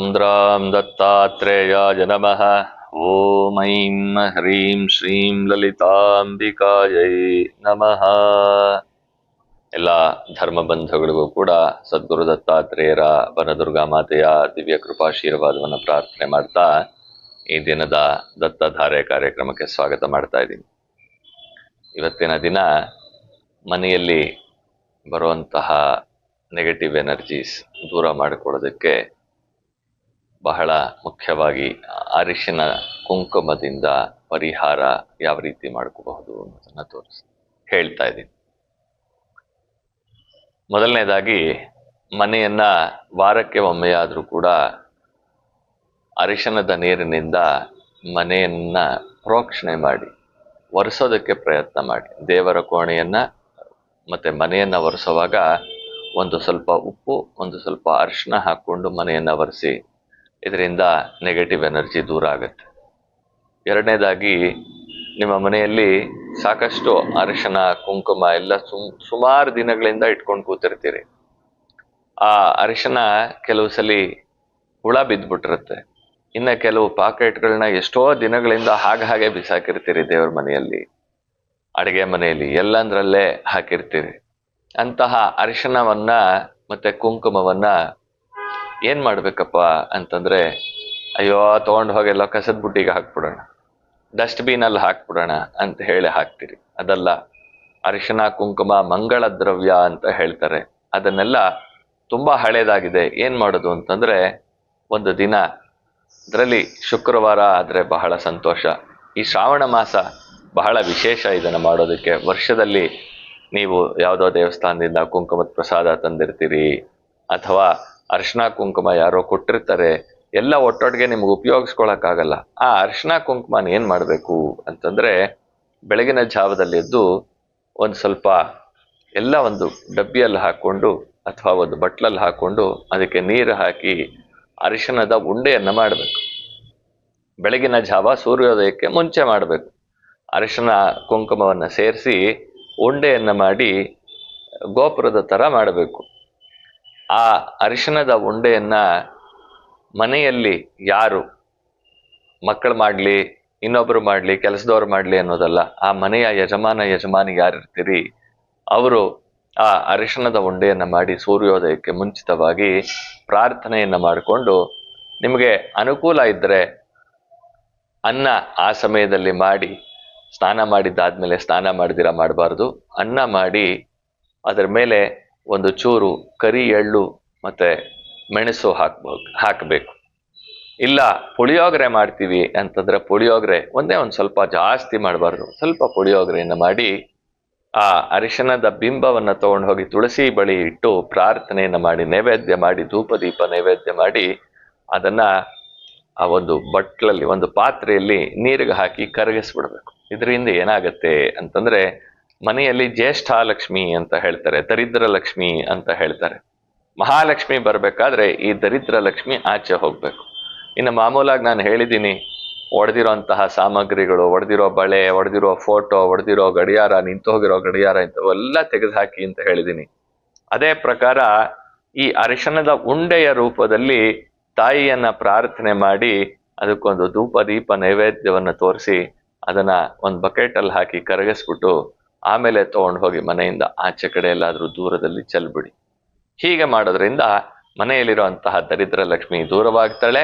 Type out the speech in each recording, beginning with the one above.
चन्द्रां दत्तात्रेयाय नमः ॐ ऐं ह्रीं श्रीं ಲಲಿತಾಂಬಿಕಾಯೈ ನಮಃ ಎಲ್ಲ ಧರ್ಮ ಬಂಧುಗಳಿಗೂ ಕೂಡ ಸದ್ಗುರು ದತ್ತಾತ್ರೇಯರ ವನದುರ್ಗಾ ಮಾತೆಯ ದಿವ್ಯ ಕೃಪಾಶೀರ್ವಾದವನ್ನು ಪ್ರಾರ್ಥನೆ ಮಾಡ್ತಾ ಈ ದಿನದ ದತ್ತಧಾರೆ ಕಾರ್ಯಕ್ರಮಕ್ಕೆ ಸ್ವಾಗತ ಮಾಡ್ತಾ ಇದ್ದೀನಿ ಇವತ್ತಿನ ದಿನ ಮನೆಯಲ್ಲಿ ಬರುವಂತಹ ನೆಗೆಟಿವ್ ಎನರ್ಜೀಸ್ ದೂರ ಮಾಡಿಕೊಳ್ಳೋದಕ್ಕೆ ಬಹಳ ಮುಖ್ಯವಾಗಿ ಅರಿಶಿನ ಕುಂಕುಮದಿಂದ ಪರಿಹಾರ ಯಾವ ರೀತಿ ಮಾಡ್ಕೋಬಹುದು ಅನ್ನೋದನ್ನ ತೋರಿಸಿ ಹೇಳ್ತಾ ಇದ್ದೀನಿ. ಮೊದಲನೇದಾಗಿ ಮನೆಯನ್ನ ವಾರಕ್ಕೆ ಒಮ್ಮೆಯಾದರೂ ಕೂಡ ಅರಿಶಿನದ ನೀರಿನಿಂದ ಮನೆಯನ್ನ ಪ್ರೋಕ್ಷಣೆ ಮಾಡಿ, ಒರೆಸೋದಕ್ಕೆ ಪ್ರಯತ್ನ ಮಾಡಿ. ದೇವರ ಕೋಣೆಯನ್ನ ಮತ್ತೆ ಮನೆಯನ್ನ ಒರೆಸುವಾಗ ಒಂದು ಸ್ವಲ್ಪ ಉಪ್ಪು, ಒಂದು ಸ್ವಲ್ಪ ಅರಿಶಿನ ಹಾಕ್ಕೊಂಡು ಮನೆಯನ್ನ ಒರೆಸಿ ಇದರಿಂದ ನೆಗೆಟಿವ್ ಎನರ್ಜಿ ದೂರ ಆಗುತ್ತೆ. ಎರಡನೇದಾಗಿ, ನಿಮ್ಮ ಮನೆಯಲ್ಲಿ ಸಾಕಷ್ಟು ಅರಿಶಿನ, ಕುಂಕುಮ ಎಲ್ಲ ಸುಮ್, ಸುಮಾರು ದಿನಗಳಿಂದ ಇಟ್ಕೊಂಡು ಕೂತಿರ್ತೀರಿ. ಆ ಅರಿಶಿನ ಕೆಲವು ಸಲ ಹುಳ ಬಿದ್ದ್ಬಿಟ್ಟಿರುತ್ತೆ ಇನ್ನ ಕೆಲವು ಪಾಕೆಟ್ಗಳನ್ನ ಎಷ್ಟೋ ದಿನಗಳಿಂದ ಹಾಗೆ ಹಾಗೆ ಬಿಸಾಕಿರ್ತೀರಿ ದೇವ್ರ ಮನೆಯಲ್ಲಿ. ಅಡುಗೆ ಮನೆಯಲ್ಲಿ, ಎಲ್ಲಂದ್ರಲ್ಲೇ ಹಾಕಿರ್ತೀರಿ. ಅಂತಹ ಅರಿಶಿನವನ್ನ ಮತ್ತೆ ಕುಂಕುಮವನ್ನ ಏನ್ ಮಾಡ್ಬೇಕಪ್ಪ ಅಂತಂದ್ರೆ, ಅಯ್ಯೋ, ತಗೊಂಡ್ ಹೋಗೆಲ್ಲ ಕಸದ ಬುಟ್ಟಿಗೆ ಹಾಕ್ಬಿಡೋಣ. ಡಸ್ಟ್ಬಿನ್ ಅಲ್ಲಿ ಹಾಕ್ಬಿಡೋಣ ಅಂತ ಹೇಳಿ ಹಾಕ್ತೀರಿ. ಅದಲ್ಲ, ಅರಿಶಿನ, ಕುಂಕುಮ, ಮಂಗಳ ದ್ರವ್ಯ ಅಂತ ಹೇಳ್ತಾರೆ. ಅದನ್ನೆಲ್ಲ ತುಂಬಾ ಹಳೇದಾಗಿದೆ. ಏನ್ ಮಾಡೋದು ಅಂತಂದ್ರೆ, ಒಂದು ದಿನ ಅದರಲ್ಲಿ ಶುಕ್ರವಾರ ಆದ್ರೆ ಬಹಳ ಸಂತೋಷ. ಈ ಶ್ರಾವಣ ಮಾಸ ಬಹಳ ವಿಶೇಷ ಇದನ್ನ ಮಾಡೋದಕ್ಕೆ. ವರ್ಷದಲ್ಲಿ ನೀವು ಯಾವುದೋ ದೇವಸ್ಥಾನದಿಂದ ಕುಂಕುಮದ ಪ್ರಸಾದ ತಂದಿರ್ತೀರಿ, ಅಥವಾ ಅರ್ಶಿನ ಕುಂಕುಮ ಯಾರೋ ಕೊಟ್ಟಿರ್ತಾರೆ, ಎಲ್ಲ ಒಟ್ಟೊಟ್ಟಿಗೆ ನಿಮ್ಗೆ ಉಪಯೋಗಿಸ್ಕೊಳಕ್ಕಾಗಲ್ಲ ಆ ಅರ್ಶಿನ ಕುಂಕುಮನ ಏನು ಮಾಡಬೇಕು ಅಂತಂದ್ರೆ, ಬೆಳಗಿನ ಜಾವದಲ್ಲಿ ಎದ್ದು ಒಂದು ಸ್ವಲ್ಪ ಎಲ್ಲ ಒಂದು ಡಬ್ಬಿಯಲ್ಲಿ ಹಾಕೊಂಡು ಅಥವಾ ಒಂದು ಬಟ್ಲಲ್ಲಿ ಹಾಕೊಂಡು ಅದಕ್ಕೆ ನೀರು ಹಾಕಿ ಅರಿಶಿಣದ ಉಂಡೆಯನ್ನು ಮಾಡಬೇಕು. ಬೆಳಗಿನ ಜಾವ ಸೂರ್ಯೋದಯಕ್ಕೆ ಮುಂಚೆ ಮಾಡಬೇಕು. ಅರಿಶಿನ ಕುಂಕುಮವನ್ನು ಸೇರಿಸಿ ಉಂಡೆಯನ್ನು ಮಾಡಿ ಗೋಪುರದ ಥರ ಮಾಡಬೇಕು. ಆ ಅರಿಶಿಣದ ಉಂಡೆಯನ್ನ ಮನೆಯಲ್ಲಿ ಯಾರು ಮಕ್ಕಳು ಮಾಡಲಿ, ಇನ್ನೊಬ್ರು ಮಾಡಲಿ, ಕೆಲಸದವ್ರು ಮಾಡಲಿ ಅನ್ನೋದಲ್ಲ, ಆ ಮನೆಯ ಯಜಮಾನ ಯಜಮಾನಿ ಯಾರಿರ್ತೀರಿ ಅವರು ಆ ಅರಿಶಿಣದ ಉಂಡೆಯನ್ನು ಮಾಡಿ ಸೂರ್ಯೋದಯಕ್ಕೆ ಮುಂಚಿತವಾಗಿ ಪ್ರಾರ್ಥನೆಯನ್ನ ಮಾಡಿಕೊಂಡು ನಿಮಗೆ ಅನುಕೂಲ ಇದ್ದರೆ ಅನ್ನ ಆ ಸಮಯದಲ್ಲಿ ಮಾಡಿ, ಸ್ನಾನ ಮಾಡಿದ್ದಾದ್ಮೇಲೆ ಸ್ನಾನ ಮಾಡಿದಿರ ಮಾಡಬಾರ್ದು, ಅನ್ನ ಮಾಡಿ ಅದರ ಮೇಲೆ ಒಂದು ಚೂರು ಕರಿ ಎಳ್ಳು ಮತ್ತೆ ಮೆಣಸು ಹಾಕ್ಬೋದು ಹಾಕಬೇಕು. ಇಲ್ಲ, ಪುಳಿಯೋಗರೆ ಮಾಡ್ತೀವಿ ಅಂತಂದ್ರೆ ಪುಳಿಯೋಗರೆ ಒಂದೇ ಒಂದು ಸ್ವಲ್ಪ ಜಾಸ್ತಿ ಮಾಡಬಾರ್ದು. ಸ್ವಲ್ಪ ಪುಳಿಯೋಗರೆಯನ್ನು ಮಾಡಿ ಆ ಅರಿಶಿಣದ ಬಿಂಬವನ್ನು ತಗೊಂಡು ಹೋಗಿ ತುಳಸಿ ಬಳಿ ಇಟ್ಟು ಪ್ರಾರ್ಥನೆಯನ್ನು ಮಾಡಿ, ನೈವೇದ್ಯ ಮಾಡಿ ಧೂಪ ದೀಪ ನೈವೇದ್ಯ ಮಾಡಿ ಅದನ್ನು ಆ ಒಂದು ಬಟ್ಲಲ್ಲಿ, ಒಂದು ಪಾತ್ರೆಯಲ್ಲಿ ನೀರಿಗೆ ಹಾಕಿ ಕರಗಿಸ್ಬಿಡ್ಬೇಕು. ಇದರಿಂದ ಏನಾಗುತ್ತೆ ಅಂತಂದ್ರೆ ಮನೆಯಲ್ಲಿ ಜ್ಯೇಷ್ಠ ಲಕ್ಷ್ಮಿ ಅಂತ ಹೇಳ್ತಾರೆ ದರಿದ್ರ ಲಕ್ಷ್ಮಿ ಅಂತ ಹೇಳ್ತಾರೆ. ಮಹಾಲಕ್ಷ್ಮಿ ಬರಬೇಕಾದ್ರೆ ಈ ದರಿದ್ರ ಲಕ್ಷ್ಮಿ ಆಚೆ ಹೋಗ್ಬೇಕು. ಇನ್ನು ಮಾಮೂಲಾಗಿ ನಾನು ಹೇಳಿದ್ದೀನಿ, ಒಡೆದಿರೋಂತಹ ಸಾಮಗ್ರಿಗಳು, ಒಡೆದಿರೋ ಬಳೆ, ಒಡೆದಿರೋ ಫೋಟೋ, ಒಡೆದಿರೋ ಗಡಿಯಾರ, ನಿಂತು ಹೋಗಿರೋ ಗಡಿಯಾರ ಇಂಥವೆಲ್ಲ ತೆಗೆದುಹಾಕಿ ಅಂತ ಹೇಳಿದ್ದೀನಿ. ಅದೇ ಪ್ರಕಾರ ಈ ಅರಿಶಿಣದ ಉಂಡೆಯ ರೂಪದಲ್ಲಿ ತಾಯಿಯನ್ನ ಪ್ರಾರ್ಥನೆ ಮಾಡಿ ಅದಕ್ಕೊಂದು ಧೂಪ ದೀಪ ನೈವೇದ್ಯವನ್ನ ತೋರಿಸಿ ಅದನ್ನ ಒಂದು ಬಕೆಟ್ ಅಲ್ಲಿ ಹಾಕಿ ಕರಗಿಸ್ಬಿಟ್ಟು ಆಮೇಲೆ ತಗೊಂಡು ಹೋಗಿ ಮನೆಯಿಂದ ಆಚೆ ಕಡೆ ಎಲ್ಲಾದರೂ ದೂರದಲ್ಲಿ ಚೆಲ್ಬಿಡಿ. ಹೀಗೆ ಮಾಡೋದ್ರಿಂದ ಮನೆಯಲ್ಲಿರುವಂತಹ ದರಿದ್ರ ಲಕ್ಷ್ಮಿ ದೂರವಾಗ್ತಾಳೆ,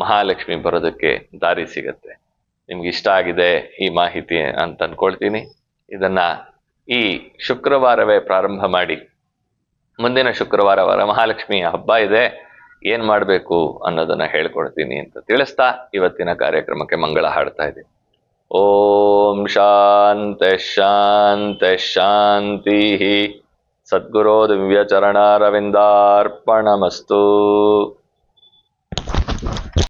ಮಹಾಲಕ್ಷ್ಮಿ ಬರೋದಕ್ಕೆ ದಾರಿ ಸಿಗತ್ತೆ. ನಿಮ್ಗೆ ಇಷ್ಟ ಆಗಿದೆ ಈ ಮಾಹಿತಿ ಅಂತ ಅನ್ಕೊಳ್ತೀನಿ. ಇದನ್ನ ಈ ಶುಕ್ರವಾರವೇ ಪ್ರಾರಂಭ ಮಾಡಿ. ಮುಂದಿನ ಶುಕ್ರವಾರ ವರಮಹಾಲಕ್ಷ್ಮಿ ಹಬ್ಬ ಇದೆ, ಏನ್ ಮಾಡಬೇಕು ಅನ್ನೋದನ್ನ ಹೇಳ್ಕೊಡ್ತೀನಿ ಅಂತ ತಿಳಿಸ್ತಾ ಇವತ್ತಿನ ಕಾರ್ಯಕ್ರಮಕ್ಕೆ ಮಂಗಳ ಹಾಡ್ತಾ ಇದ್ದೀನಿ. ओम शांति शांति शांति। सद्गुरो दिव्य चरणारविंदार्पणमस्तु